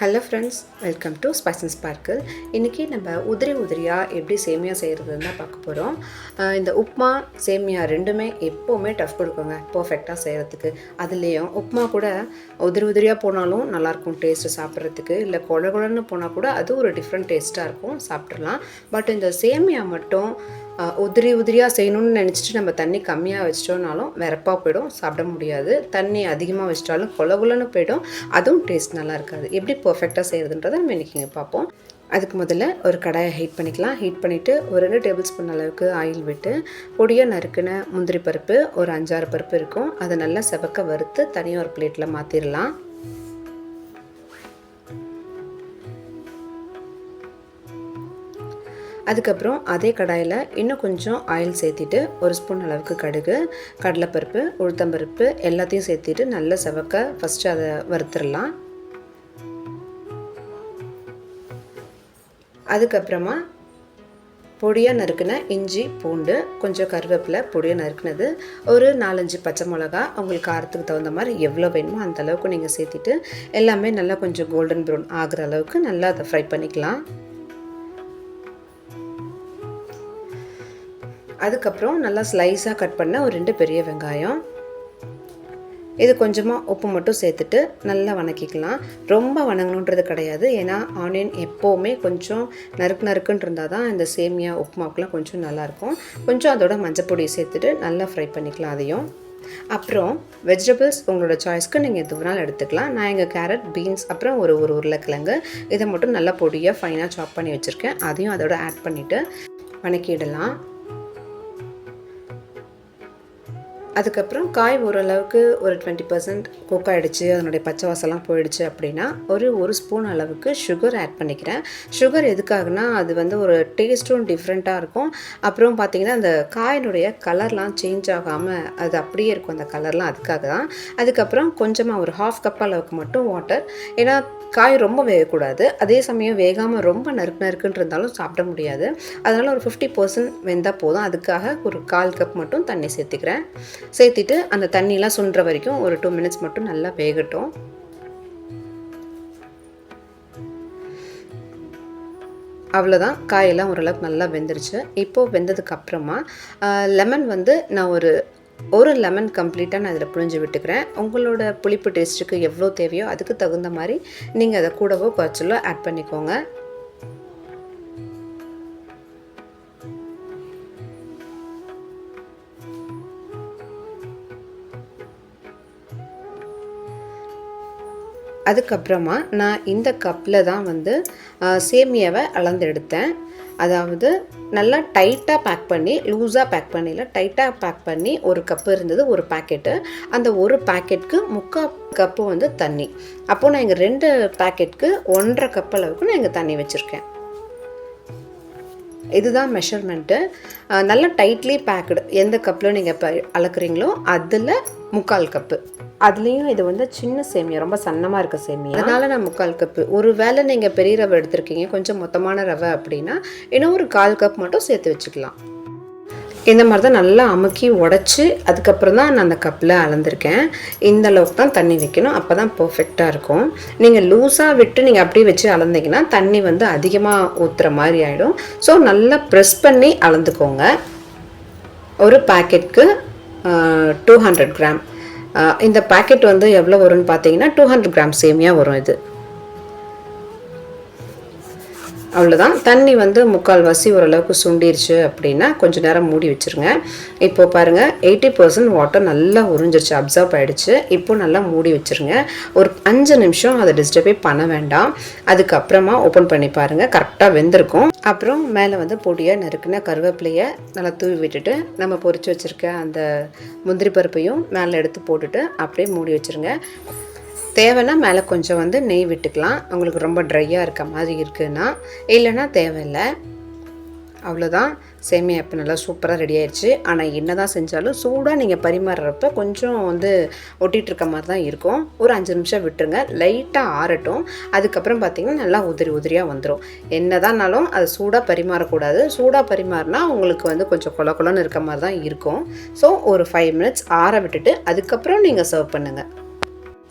Hello friends welcome to spice n sparkle இன்றைக்கி நம்ம உதிரி உதிரியாக எப்படி சேமியா செய்கிறதுன்னு தான் பார்க்க போகிறோம் இந்த உப்மா சேமியா ரெண்டுமே எப்போவுமே டஃப் கொடுக்குங்க பர்ஃபெக்டாக செய்கிறதுக்கு அதுலேயும் உப்மா கூட உதிரி உதிரியாக போனாலும் நல்லாயிருக்கும் டேஸ்ட்டு சாப்பிட்றதுக்கு. இல்லை குழ குழன்னு போனால் கூட அது ஒரு டிஃப்ரெண்ட் டேஸ்ட்டாக இருக்கும் சாப்பிட்றலாம் பட் இந்த சேமியா மட்டும் உதிரி உதிரியாக செய்யணும்னு நினச்சிட்டு நம்ம தண்ணி கம்மியாக வச்சிட்டோம்னாலும் வெறப்பாக போயிடும் சாப்பிட முடியாது. தண்ணி அதிகமாக வச்சிட்டாலும் கொல போயிடும் அதுவும் டேஸ்ட் நல்லா இருக்காது. எப்படி பர்ஃபெக்டாக செய்கிறதுன்றதை நம்ம இன்றைக்கி இங்கே பார்ப்போம். அதுக்கு முதல்ல ஒரு கடாயை ஹீட் பண்ணிக்கலாம். ஹீட் பண்ணிவிட்டு ஒரு ரெண்டு டேபிள் ஸ்பூன் அளவுக்கு ஆயில் விட்டு பொடியாக நறுக்கின முந்திரி பருப்பு ஒரு அஞ்சாறு பருப்பு இருக்கும். அதை நல்லா செவக்க வறுத்து தனியாக ஒரு பிளேட்டில் மாற்றிடலாம் அதுக்கப்புறம் அதே கடாயில் இன்னும் கொஞ்சம் ஆயில் சேர்த்திட்டு ஒரு ஸ்பூன் அளவுக்கு கடுகு கடலைப்பருப்பு உளுத்தம்பருப்பு எல்லாத்தையும் சேர்த்திட்டு நல்லா செவக்க ஃபஸ்ட்டு அதை வறுத்துடலாம். அதுக்கப்புறமா பொடியாக நறுக்கின இஞ்சி பூண்டு கொஞ்சம் கருவேப்பிலை பொடியாக நறுக்கினது. ஒரு நாலஞ்சு பச்சை மிளகா உங்களுக்கு காரத்துக்கு தகுந்த மாதிரி எவ்வளோ வேணுமோ அந்த அளவுக்கு நீங்கள் சேர்த்திட்டு எல்லாமே நல்லா கொஞ்சம் கோல்டன் ப்ரௌன் ஆகிற அளவுக்கு நல்லா அதை ஃப்ரை பண்ணிக்கலாம். அதுக்கப்புறம் நல்லா ஸ்லைஸாக கட் பண்ண ஒரு ரெண்டு பெரிய வெங்காயம். இது கொஞ்சமாக உப்பு மட்டும் சேர்த்துட்டு நல்லா வணக்கிக்கலாம். ரொம்ப வணங்கணுன்றது கிடையாது. ஏன்னா ஆனியன் எப்போவுமே கொஞ்சம் நறுக்கு நறுக்குன்னு இருந்தால் தான் இந்த சேமியா உப்புமாவுக்குலாம் கொஞ்சம் நல்லாயிருக்கும். கொஞ்சம் அதோட மஞ்சப்பொடி சேர்த்துட்டு நல்லா ஃப்ரை பண்ணிக்கலாம் அதையும். அப்புறம் வெஜிடபிள்ஸ் உங்களோட சாய்ஸ்க்கு நீங்கள் எது வேணாலும் எடுத்துக்கலாம். நான் எங்கள் கேரட் பீன்ஸ் அப்புறம் ஒரு ஒரு உருளைக்கிழங்கு. இதை மட்டும் நல்லா பொடியாக ஃபைனாக சாப் பண்ணி வச்சுருக்கேன். அதையும் அதோட ஆட் பண்ணிவிட்டு வணக்கிடலாம். அதுக்கப்புறம் காய் ஓரளவுக்கு ஒரு டுவெண்ட்டி பர்சன்ட் குக் ஆகிடுச்சு அதனுடைய பச்சை வாசலாம் போயிடுச்சு அப்படின்னா ஒரு ஒரு ஸ்பூன் அளவுக்கு சுகர் ஆட் பண்ணிக்கிறேன். சுகர் எதுக்காகனா அது வந்து ஒரு டேஸ்ட்டும் டிஃப்ரெண்ட்டாக இருக்கும். அப்புறம் பார்த்திங்கன்னா அந்த காயினுடைய கலர்லாம் சேஞ்ச் ஆகாமல் அது அப்படியே இருக்கும் அந்த கலர்லாம் அதுக்காக தான். அதுக்கப்புறம் கொஞ்சமாக ஒரு ஹாஃப் கப் அளவுக்கு மட்டும் வாட்டர் ஏன்னா காய் ரொம்ப வேகக்கூடாது. அதே சமயம் வேகாமல் ரொம்ப நறுக்கு நறுக்குன்னு இருந்தாலும் சாப்பிட முடியாது. அதனால் ஒரு ஃபிஃப்டி பர்சன்ட் வெந்தால் போதும். அதுக்காக ஒரு கால் கப் மட்டும் தண்ணி சேர்த்துக்கிறேன். சேர்த்திட்டு அந்த தண்ணியெலாம் சுண்டுற வரைக்கும் ஒரு டூ மினிட்ஸ் மட்டும் நல்லா வேகட்டும். அவ்வளோதான் காயெல்லாம் ஓரளவுக்கு நல்லா வெந்துருச்சு. இப்போது வெந்ததுக்கு அப்புறமா லெமன் வந்து நான் ஒரு ஒரு லெமன் கம்ப்ளீட்டாக நான் இதில் புழிஞ்சு விட்டுக்கிறேன். உங்களோட புளிப்பு டேஸ்ட்டுக்கு எவ்வளோ தேவையோ அதுக்கு தகுந்த மாதிரி நீங்கள் அதை கூடவோ குறைச்சலோ ஆட் பண்ணிக்கோங்க. அதுக்கப்புறமா நான் இந்த கப்பில் தான் வந்து சேமியாவை அளந்து எடுத்தேன் அதாவது நல்லா டைட்டாக பேக் பண்ணி லூஸாக பேக் பண்ணியில் டைட்டாக பேக் பண்ணி ஒரு கப்பு இருந்தது ஒரு பேக்கெட்டு அந்த ஒரு பேக்கெட்டுக்கு முக்கால் கப்பு வந்து தண்ணி. அப்போது நான் இங்கே ரெண்டு பேக்கெட்டுக்கு ஒன்றரை கப் அளவுக்கு நான் இங்கே தண்ணி வச்சுருக்கேன். இதுதான் மெஷர்மெண்ட்டு நல்லா டைட்லி பேக்குடு எந்த கப்பில் நீங்கள் இப்போ அளக்குறீங்களோ அதில் முக்கால் கப்பு அதுலேயும் இது வந்து சின்ன சேமியா ரொம்ப சன்னமாக இருக்க சேமியா. அதனால் நான் முக்கால் கப்பு ஒரு வேளை நீங்கள் பெரிய ரவை எடுத்திருக்கீங்க கொஞ்சம் மொத்தமான ரவை அப்படின்னா இன்னும் ஒரு கால் கப் மட்டும் சேர்த்து வச்சுக்கலாம். இந்த மாதிரி தான் நல்லா அமுக்கி உடச்சி அதுக்கப்புறம் தான் நான் அந்த கப்பில் அளந்திருக்கேன். இந்த அளவுக்கு தான் தண்ணி வைக்கணும். அப்போ தான் பர்ஃபெக்டாக இருக்கும். நீங்கள் லூஸாக விட்டு நீங்கள் அப்படியே வச்சு அளந்தீங்கன்னா தண்ணி வந்து அதிகமாக ஊற்றுற மாதிரி ஆகிடும் ஸோ நல்லா ப்ரெஸ் பண்ணி அளந்துக்கோங்க. ஒரு பேக்கெட்க்கு டூ ஹண்ட்ரட் கிராம் இந்த பேக்கெட் வந்து எவ்வளோ வரும்னு பார்த்தீங்கன்னா டூ ஹண்ட்ரட் கிராம் சேமியாக வரும் இது. அவ்வளோதான் தண்ணி வந்து முக்கால் வசி ஓரளவுக்கு சுண்டிருச்சு அப்படின்னா கொஞ்சம் நேரம் மூடி வச்சுருங்க. இப்போ பாருங்கள் எயிட்டி பர்சன்ட் வாட்டர் நல்லா உறிஞ்சிருச்சு அப்சர்வ் ஆகிடுச்சு இப்போ நல்லா மூடி வச்சுருங்க. ஒரு அஞ்சு நிமிஷம் அதை டிஸ்டர்பே பண்ண வேண்டாம். அதுக்கப்புறமா ஓப்பன் பண்ணி பாருங்கள் கரெக்டாக வெந்திருக்கும். அப்புறம் மேலே வந்து பொடியாக நறுக்குன கருவேப்பிலையை நல்லா தூவி விட்டுட்டு நம்ம பொறிச்சு வச்சுருக்க அந்த முந்திரி பருப்பையும் மேலே எடுத்து போட்டுட்டு அப்படியே மூடி வச்சுருங்க. தேவைன்னா மேலே கொஞ்சம் வந்து நெய் விட்டுக்கலாம். உங்களுக்கு ரொம்ப ட்ரையாக இருக்க மாதிரி இருக்குன்னா இல்லைன்னா தேவையில்லை. அவ்வளோதான் சேமியா இப்போ நல்லா சூப்பராக ரெடி ஆயிடுச்சு. ஆனால் என்ன தான் செஞ்சாலும் சூடாக நீங்கள் பரிமாறுறப்ப கொஞ்சம் வந்து ஒட்டிகிட்டு இருக்க மாதிரி தான் இருக்கும். ஒரு அஞ்சு நிமிஷம் விட்டுருங்க. லைட்டாக ஆறட்டும். அதுக்கப்புறம் பார்த்திங்கன்னா நல்லா உதிரி உதிரியாக வந்துடும் என்ன தான்னாலும் அது சூடாக பரிமாறக்கூடாது. சூடாக பரிமாறினா உங்களுக்கு வந்து கொஞ்சம் கொல கொலன்னு இருக்க மாதிரி தான் இருக்கும். ஸோ ஒரு ஃபைவ் மினிட்ஸ் ஆற விட்டுட்டு அதுக்கப்புறம் நீங்கள் சர்வ் பண்ணுங்கள்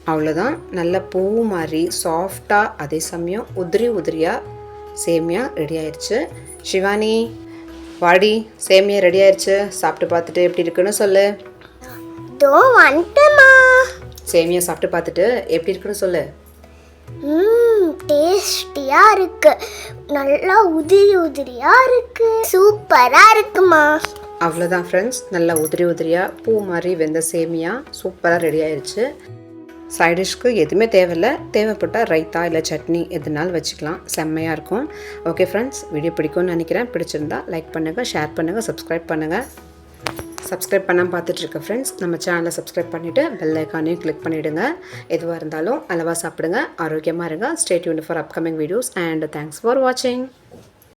அவ்வளோதான் நல்ல பூ மாதிரி சாஃப்டாக அதே சமயம் உதிரி உதிரியாக சேமியா ரெடி ஆயிடுச்சு சிவானி வாடி சேமியா ரெடி ஆயிடுச்சு சாப்பிட்டு பார்த்துட்டு எப்படி இருக்குன்னு சொல்லு. தோ வந்துட்டேம்மா. சேமியா சாப்பிட்டு பார்த்துட்டு எப்படி இருக்குன்னு சொல்லு. ம் டேஸ்டியா இருக்கு. நல்லா உதிரி உதிரியா இருக்கு. சூப்பரா இருக்குமா. அவ்வளோதான் ஃப்ரெண்ட்ஸ் நல்லா உதிரி உதிரியாக பூ மாதிரி வெந்த சேமியா சூப்பராக ரெடி ஆயிடுச்சு சைடிஷ்க்கு எதுவுமே தேவையில்லை. தேவைப்பட்டால் ரைத்தா இல்லை சட்னி எதுனாலும் வச்சுக்கலாம். செம்மையாக இருக்கும். ஓகே ஃப்ரெண்ட்ஸ் வீடியோ பிடிக்கும்னு நினைக்கிறேன். பிடிச்சிருந்தா லைக் பண்ணுங்கள் ஷேர் பண்ணுங்கள் சப்ஸ்கிரைப் பண்ணுங்கள் சப்ஸ்கிரைப் பண்ணாமல் பார்த்துட்ருக்க ஃப்ரெண்ட்ஸ் நம்ம சேனலை சப்ஸ்கிரைப் பண்ணிவிட்டு பெல் ஐக்கானையும் கிளிக் பண்ணிவிடுங்க எதுவாக இருந்தாலும் அளவாக சாப்பிடுங்க. ஆரோக்கியமாக இருங்க. Stay tune for upcoming videos and thanks for வாட்சிங்